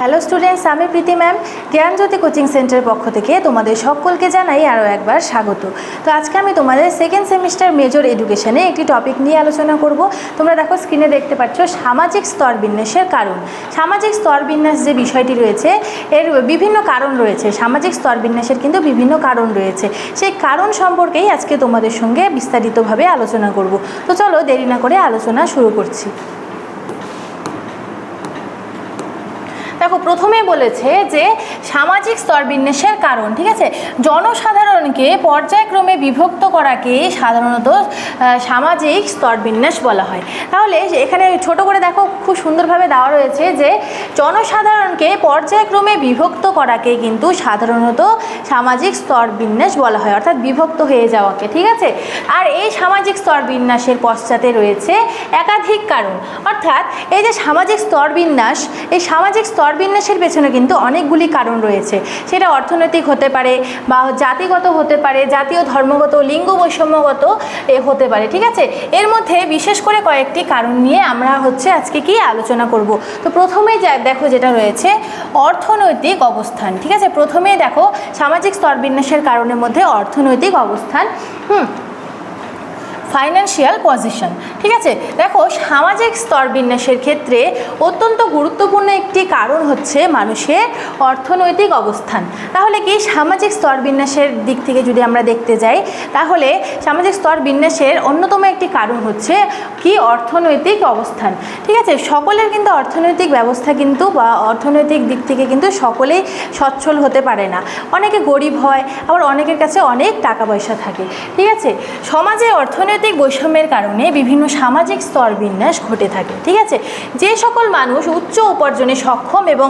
Hello students আমি প্রীতি ma'am জ্ঞানজ্যোতি coaching সেন্টারের পক্ষ থেকে তোমাদের সকলকে জানাই আরও একবার স্বাগত। তো আজকে আমি তোমাদের সেকেন্ড সেমিস্টার মেজর এডুকেশনে একটি টপিক নিয়ে আলোচনা করব। তোমরা দেখো স্ক্রিনে দেখতে পাচ্ছ সামাজিক স্তর বিন্যাসের কারণ। সামাজিক স্তর বিন্যাস যে বিষয়টি রয়েছে, এর বিভিন্ন কারণ রয়েছে। সামাজিক স্তর বিন্যাসের কিন্তু বিভিন্ন কারণ রয়েছে। সেই কারণ সম্পর্কেই আজকে তোমাদের সঙ্গে বিস্তারিতভাবে আলোচনা করব। তো চলো দেরি না করে আলোচনা শুরু করছি। দেখো, প্রথমেই বলেছে যে সামাজিক স্তরবিন্যাসের কারণ, ঠিক আছে? জনসাধারণকে পর্যায়ক্রমে বিভক্ত করাকে সাধারণত সামাজিক স্তরবিন্যাস বলা হয়। তাহলে এখানে ছোট করে দেখো, খুব সুন্দরভাবে দেওয়া রয়েছে যে জনসাধারণকে পর্যায়ক্রমে বিভক্ত করাকে কিন্তু সাধারণত সামাজিক স্তরবিন্যাস বলা হয়, অর্থাৎ বিভক্ত হয়ে যাওয়াকে, ঠিক আছে? আর এই সামাজিক স্তরবিন্যাসের পশ্চাতে রয়েছে একাধিক কারণ। অর্থাৎ এই যে সামাজিক স্তরবিন্যাস এই সামাজিক স্তরবিন্যাসের পেছনে কিন্তু অনেকগুলি কারণ রয়েছে। সেটা অর্থনৈতিক হতে পারে বা জাতিগত হতে পারে, জাতীয় ধর্মগত, লিঙ্গ বৈষম্যগত এ হতে পারে, ঠিক আছে? এর মধ্যে বিশেষ করে কয়েকটি কারণ নিয়ে আমরা হচ্ছে আজকে কি আলোচনা করব। তো প্রথমেই যা, দেখো যেটা রয়েছে, অর্থনৈতিক অবস্থান, ঠিক আছে? প্রথমেই দেখো সামাজিক স্তরবিন্যাসের কারণের মধ্যে অর্থনৈতিক অবস্থান, হুম? ফাইন্যান্সিয়াল পজিশন ঠিক আছে? দেখো, সামাজিক স্তরবিন্যাসের ক্ষেত্রে অত্যন্ত গুরুত্বপূর্ণ একটি কারণ হচ্ছে মানুষের অর্থনৈতিক অবস্থান। তাহলে কি সামাজিক স্তরবিন্যাসের দিক থেকে যদি আমরা দেখতে যাই, তাহলে সামাজিক স্তরবিন্যাসের অন্যতম একটি কারণ হচ্ছে কি? অর্থনৈতিক অবস্থান। ঠিক আছে? সকলের কিন্তু অর্থনৈতিক ব্যবস্থা কিন্তু বা অর্থনৈতিক দিক থেকে কিন্তু সকলেই সচ্ছল হতে পারে না। অনেকে গরিব হয়, আবার অনেকের কাছে অনেক টাকা পয়সা থাকে। ঠিক আছে? সমাজে অর্থনৈতিক বৈষম্যের কারণে বিভিন্ন সামাজিক স্তর বিন্যাস ঘটে থাকে, ঠিক আছে? যে সকল মানুষ উচ্চ উপার্জনে সক্ষম এবং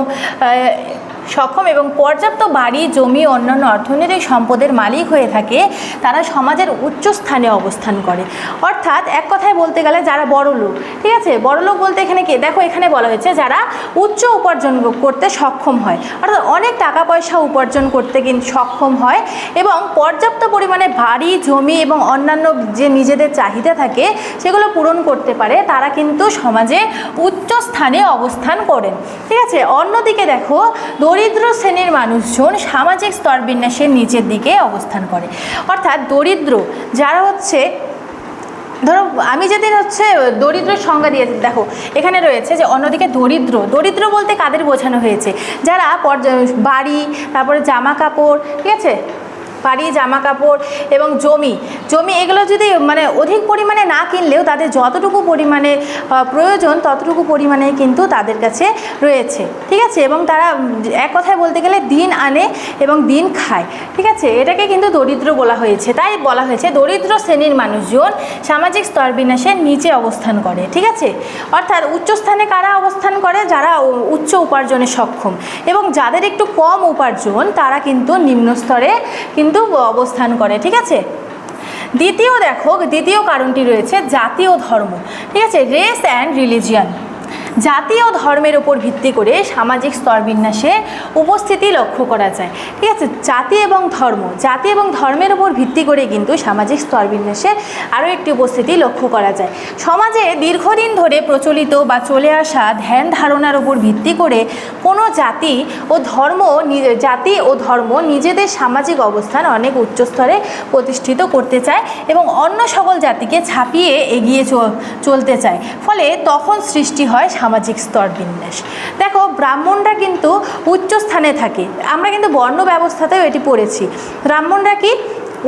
সক্ষম এবং পর্যাপ্ত বাড়ি, জমি, অন্যান্য অর্থনৈতিক সম্পদের মালিক হয়ে থাকে, তারা সমাজের উচ্চ স্থানে অবস্থান করে। অর্থাৎ এক কথায় বলতে গেলে যারা বড় লোক, ঠিক আছে? বড় লোক বলতে এখানে কে? দেখো এখানে বলা হয়েছে যারা উচ্চ উপার্জন করতে সক্ষম হয়। অর্থাৎ অনেক টাকা পয়সা উপার্জন করতে কিন্তু সক্ষম হয় এবং পর্যাপ্ত পরিমাণে বাড়ি, জমি এবং অন্যান্য যে নিজেদের চাহিদা থাকে, সেগুলো পূরণ করতে পারে, তারা কিন্তু সমাজে উচ্চ স্থানে অবস্থান করেন। ঠিক আছে? অন্যদিকে দেখো দরিদ্র শ্রেণির মানুষজন সামাজিক স্তরবিন্যাসের নিচের দিকে অবস্থান করে। অর্থাৎ দরিদ্র যারা হচ্ছে, ধরো আমি যেদিন হচ্ছে দরিদ্র সংজ্ঞা দিয়েছি দেখো, এখানে রয়েছে যে অন্যদিকে দরিদ্র দরিদ্র বলতে কাদের বোঝানো হয়েছে? যারা বাড়ি, তারপরে জামা কাপড়, ঠিক আছে? বাড়ি জামা কাপড় এবং জমি। জমি এগুলো যদি মানে অধিক পরিমাণে না কিনলেও তাদের যতটুকু পরিমাণে প্রয়োজন ততটুকু পরিমাণে কিন্তু তাদের কাছে রয়েছে। ঠিক আছে? এবং তারা এক কথায় বলতে গেলে দিন আনে এবং দিন খায়। ঠিক আছে? এটাকে কিন্তু দরিদ্র বলা হয়েছে। তাই বলা হয়েছে, দরিদ্র শ্রেণির মানুষজন সামাজিক স্তরবিন্যাসের নিচে অবস্থান করে। ঠিক আছে? অর্থাৎ উচ্চস্থানে কারা অবস্থান করে? যারা উচ্চ উপার্জনে সক্ষম। এবং যাদের একটু কম উপার্জন, তারা কিন্তু নিম্ন স্তরে কিন্তু অবস্থান করে, ঠিক আছে? দ্বিতীয় দেখো, দ্বিতীয় কারণটি রয়েছে জাতীয় ধর্ম, ঠিক আছে? রেস অ্যান্ড রিলিজিয়ান জাতি ও ধর্মের উপর ভিত্তি করে সামাজিক স্তরবিন্যাসের উপস্থিতি লক্ষ্য করা যায়। ঠিক আছে? জাতি এবং ধর্ম, জাতি এবং ধর্মের উপর ভিত্তি করে কিন্তু সামাজিক স্তরবিন্যাসের আরও একটি উপস্থিতি লক্ষ্য করা যায়। সমাজে দীর্ঘদিন ধরে প্রচলিত বা চলে আসা ধ্যান ধারণার উপর ভিত্তি করে কোনো জাতি ও ধর্ম জাতি ও ধর্ম নিজেদের সামাজিক অবস্থান অনেক উচ্চস্তরে প্রতিষ্ঠিত করতে চায় এবং অন্য সকল জাতিকে ছাপিয়ে এগিয়ে চলতে চায়। ফলে তখন সৃষ্টি হয় সামাজিক স্তর বিন্যাস। দেখো, ব্রাহ্মণরা কিন্তু উচ্চ স্থানে থাকে। আমরা কিন্তু বর্ণ ব্যবস্থাতেও এটি পড়েছি। ব্রাহ্মণরা কি?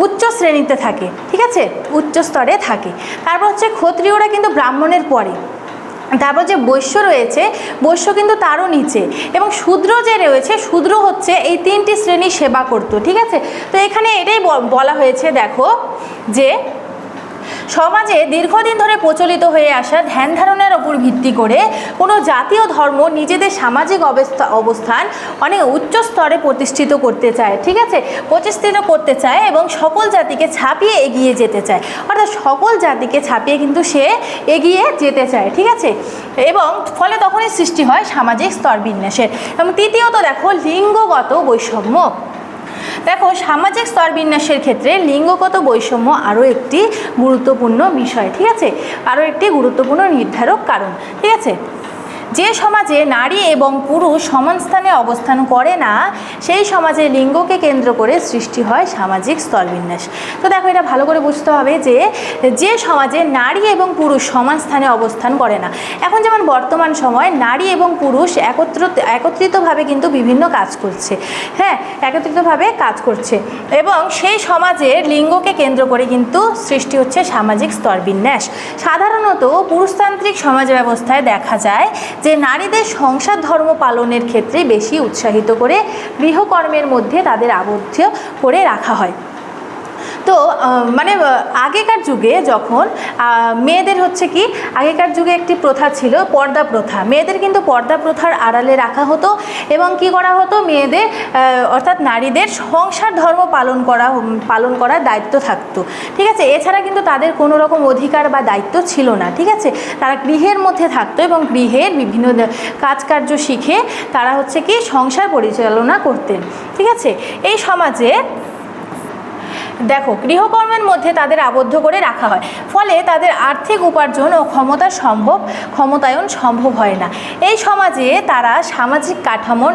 উচ্চ শ্রেণীতে থাকে, ঠিক আছে? উচ্চ স্তরে থাকে। তারপর হচ্ছে ক্ষত্রিয়রা কিন্তু ব্রাহ্মণের পরে। তারপর যে বৈশ্য রয়েছে, বৈশ্য কিন্তু তারও নিচে। এবং শূদ্র যে রয়েছে, শূদ্র হচ্ছে এই তিনটি শ্রেণি সেবা করতো, ঠিক আছে? তো এখানে এটাই বলা হয়েছে, দেখো, যে সমাজে দীর্ঘদিন ধরে প্রচলিত হয়ে আসা ধ্যান ধারণার ওপর ভিত্তি করে কোনো জাতীয় ধর্ম নিজেদের সামাজিক অবস্থা, অবস্থান অনেক উচ্চ স্তরে প্রতিষ্ঠিত করতে চায়, ঠিক আছে? প্রতিষ্ঠিত করতে চায় এবং সকল জাতিকে ছাপিয়ে এগিয়ে যেতে চায়। অর্থাৎ সকল জাতিকে ছাপিয়ে কিন্তু সে এগিয়ে যেতে চায়, ঠিক আছে? এবং ফলে তখনই সৃষ্টি হয় সামাজিক স্তরবিন্যাসের। এবং তৃতীয়ত দেখো, লিঙ্গগত বৈষম্য। দেখো, সামাজিক স্তরবিন্যাসের ক্ষেত্রে লিঙ্গগত বৈষম্য আরও একটি গুরুত্বপূর্ণ বিষয়, ঠিক আছে? আরও একটি গুরুত্বপূর্ণ নির্ধারক কারণ, ঠিক আছে? যে সমাজে নারী এবং পুরুষ সমান স্থানে অবস্থান করে না, সেই সমাজে লিঙ্গকে কেন্দ্র করে সৃষ্টি হয় সামাজিক স্তরবিন্যাস তো দেখো, এটা ভালো করে বুঝতে হবে যে যে সমাজে নারী এবং পুরুষ সমান স্থানে অবস্থান করে না, এখন যেমন বর্তমান সময় নারী এবং পুরুষ একত্র, একত্রিতভাবে কিন্তু বিভিন্ন কাজ করছে হ্যাঁ একত্রিতভাবে কাজ করছে এবং সেই সমাজের লিঙ্গকে কেন্দ্র করে কিন্তু সৃষ্টি হচ্ছে সামাজিক স্তরবিন্যাস সাধারণত পুরুষতান্ত্রিক সমাজ ব্যবস্থায় দেখা যায় যে নারীদের সংসার ধর্ম পালনের ক্ষেত্রে বেশি উৎসাহিত করে গৃহকর্মের মধ্যে তাদের আবদ্ধ করে রাখা হয়। তো মানে আগেকার যুগে যখন মেয়েদের হচ্ছে কি, আগেকার যুগে একটি প্রথা ছিল পর্দা প্রথা। মেয়েদের কিন্তু পর্দা প্রথার আড়ালে রাখা হতো এবং কি করা হতো? মেয়েদের অর্থাৎ নারীদের সংসার ধর্ম পালন করা, পালন করার দায়িত্ব থাকতো। ঠিক আছে? এছাড়া কিন্তু তাদের কোনো রকম অধিকার বা দায়িত্ব ছিল না। ঠিক আছে? তারা গৃহের মধ্যে থাকতো এবং গৃহের বিভিন্ন কাজকার্য শিখে তারা হচ্ছে কি সংসার পরিচালনা করতেন। ঠিক আছে? এই সমাজে দেখো, গৃহকর্মের মধ্যে তাদের আবদ্ধ করে রাখা হয়। ফলে তাদের আর্থিক উপার্জন ও ক্ষমতা সম্ভব, ক্ষমতায়ন সম্ভব হয় না। এই সমাজে তারা সামাজিক কাঠামোর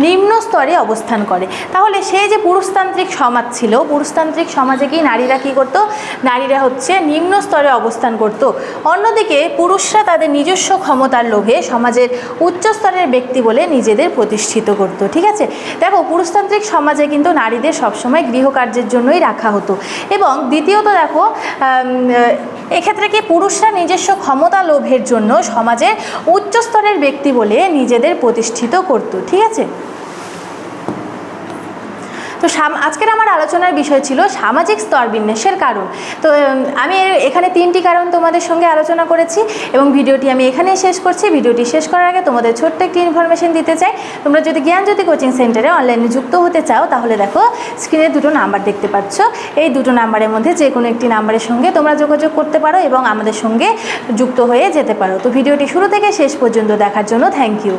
নিম্ন স্তরে অবস্থান করে। তাহলে সেই যে পুরুষতান্ত্রিক সমাজ ছিল, পুরুষতান্ত্রিক সমাজে কি নারীরা কি করতো? নারীরা হচ্ছে নিম্ন স্তরে অবস্থান করত। অন্যদিকে পুরুষরা তাদের নিজস্ব ক্ষমতার লোভে সমাজের উচ্চ স্তরের ব্যক্তি বলে নিজেদের প্রতিষ্ঠিত করত। ঠিক আছে? দেখো, পুরুষতান্ত্রিক সমাজে কিন্তু নারীদের সবসময় গৃহকার্যের জন্যই রাখা হতো। এবং দ্বিতীয়ত দেখো এক্ষেত্রে কি পুরুষরা নিজস্ব ক্ষমতা লোভের জন্য সমাজে উচ্চস্তরের ব্যক্তি বলে নিজেদের প্রতিষ্ঠিত করত, ঠিক আছে? তো আজকের আমার আলোচনার বিষয় ছিল সামাজিক স্তরবিন্যাসের কারণ। তো আমি এখানে তিনটি কারণ তোমাদের সঙ্গে আলোচনা করেছি এবং ভিডিওটি আমি এখানেই শেষ করছি। ভিডিওটি শেষ করার আগে তোমাদের ছোট্ট একটি ইনফরমেশন দিতে চাই। তোমরা যদি জ্ঞানজ্যোতি কোচিং সেন্টারে অনলাইনে যুক্ত হতে চাও, তাহলে দেখো স্ক্রিনে দুটো নাম্বার দেখতে পাচ্ছ। এই দুটো নাম্বারের মধ্যে যে কোনো একটি নাম্বারের সঙ্গে তোমরা যোগাযোগ করতে পারো এবং আমাদের সঙ্গে যুক্ত হয়ে যেতে পারো। তো ভিডিওটি শুরু থেকে শেষ পর্যন্ত দেখার জন্য থ্যাংক ইউ